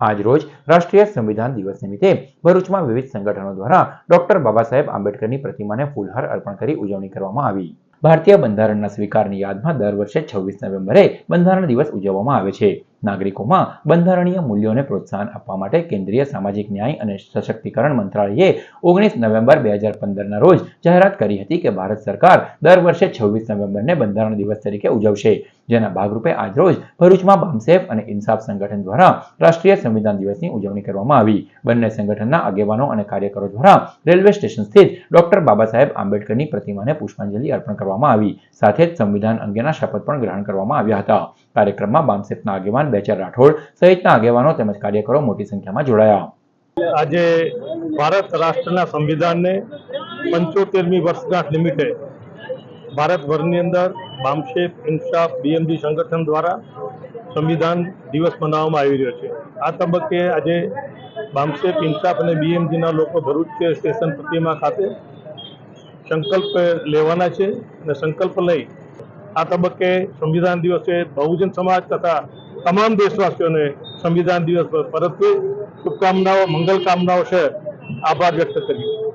આજ રોજ રાષ્ટ્રીય સંવિધાન દિવસ નિમિત્તે ભરૂચમાં વિવિધ સંગઠનો દ્વારા ડોક્ટર બાબા સાહેબ આંબેડકરની પ્રતિમાને ફૂલહાર અર્પણ કરી ઉજવણી કરવામાં આવી. ભારતીય બંધારણના સ્વીકારની યાદમાં દર વર્ષે છવ્વીસ નવેમ્બરે બંધારણ દિવસ ઉજવવામાં આવે છે. નાગરિકોમાં બંધારણીય મૂલ્યોને પ્રોત્સાહન આપવા માટે કેન્દ્રીય સામાજિક ન્યાય અને સશક્તિકરણ મંત્રાલયે ઓગણીસ નવેમ્બર બે હજાર પંદરના રોજ જાહેરાત કરી હતી કે ભારત સરકાર દર વર્ષે છવ્વીસ નવેમ્બરને બંધારણ દિવસ તરીકે ઉજવશે. જેના ભાગરૂપે આજરોજ ભરૂચમાં બામસેફ અને ઇન્સાફ સંગઠન દ્વારા રાષ્ટ્રીય સંવિધાન દિવસની ઉજવણી કરવામાં આવી. બંને સંગઠનના આગેવાનો અને કાર્યકરો દ્વારા રેલવે સ્ટેશન સ્થિત ડોક્ટર બાબા સાહેબ આંબેડકરની પ્રતિમાને પુષ્પાંજલિ અર્પણ કરવામાં આવી. સાથે જ સંવિધાન અંગેના શપથ પણ ગ્રહણ કરવામાં આવ્યા હતા. કાર્યક્રમમાં બામસેફના આગેવાન બેચર રાઠોડ સહિતના આગેવાનો તેમજ કાર્યકરો મોટી સંખ્યામાં જોડાયા. આજે ભારત રાષ્ટ્રના સંવિધાનને પંચોતેરમી વર્ષગાંઠ નિમિત્તે ભારતભરની અંદર બામશેફ, ઇન્સાફ બીએમજી સંગઠન દ્વારા સંવિધાન દિવસ મનાવવામાં આવી રહ્યો છે. આ તબક્કે આજે બામશેફ, ઇન્સાફ અને બીએમજીના લોકો ભરૂચ સ્ટેશન પ્રતિમા ખાતે સંકલ્પ લેવાના છે અને સંકલ્પ લઈ આ તબક્કે સંવિધાન દિવસે બહુજન સમાજ તથા તમામ દેશવાસીઓને સંવિધાન દિવસ પર પરત્વે શુભકામનાઓ, મંગલ કામનાઓ છે. આભાર વ્યક્ત કરીએ.